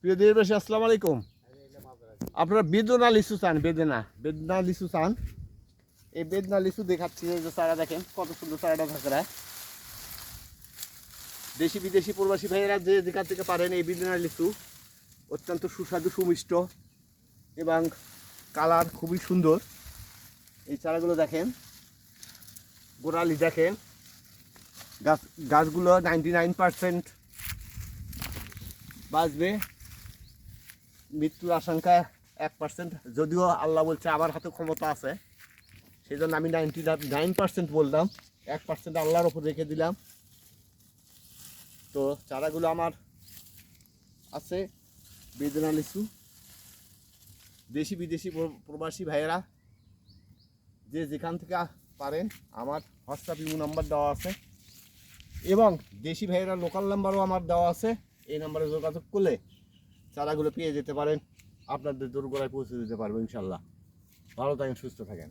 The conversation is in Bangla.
প্রিয় দেশবাসী, আসসালামু আলাইকুম। আপনারা বেদনা লিচু চান, বেদনা বেদনা লিচু চান। এই বেদনা লিচু দেখাচ্ছি, এই যে চারা দেখেন, কত সুন্দর চারাটা থাকরা দেশি বিদেশি প্রবাসী ভাইয়েরা যে যেখান থেকে পারেন এই বেদনা লিচু, অত্যন্ত সুস্বাদু, সুমিষ্ট এবং কালার খুবই সুন্দর। এই চারাগুলো দেখেন, গোড়ালি দেখেন, গাছ গাছগুলো নাইনটি নাইন পার্সেন্ট বাঁচবে। মৃত্যুর আশঙ্কা এক পার্সেন্ট যদিও আল্লাহ বলছে আমার হাতে ক্ষমতা আছে। সেই জন্য আমি নাইনটি নাইন পার্সেন্ট বললাম, এক পার্সেন্ট আল্লাহর ওপর রেখে দিলাম। তো চারাগুলো আমার আছে, বেদনা লিচু। দেশি বিদেশি প্রবাসী ভাইয়েরা, যে যেখান থেকে পারেন, আমার হোয়াটসঅ্যাপ ইউ নাম্বার দেওয়া আছে। এবং দেশি ভাইয়েরা লোকাল নাম্বারও আমার দেওয়া আছে, এই নাম্বারে যোগাযোগ করলে চারাগুলো পেয়ে যেতে পারেন। আপনাদের দোরগোড়ায় পৌঁছে দিতে পারব ইনশাল্লাহ। ভালো থাকেন সুস্থ থাকেন।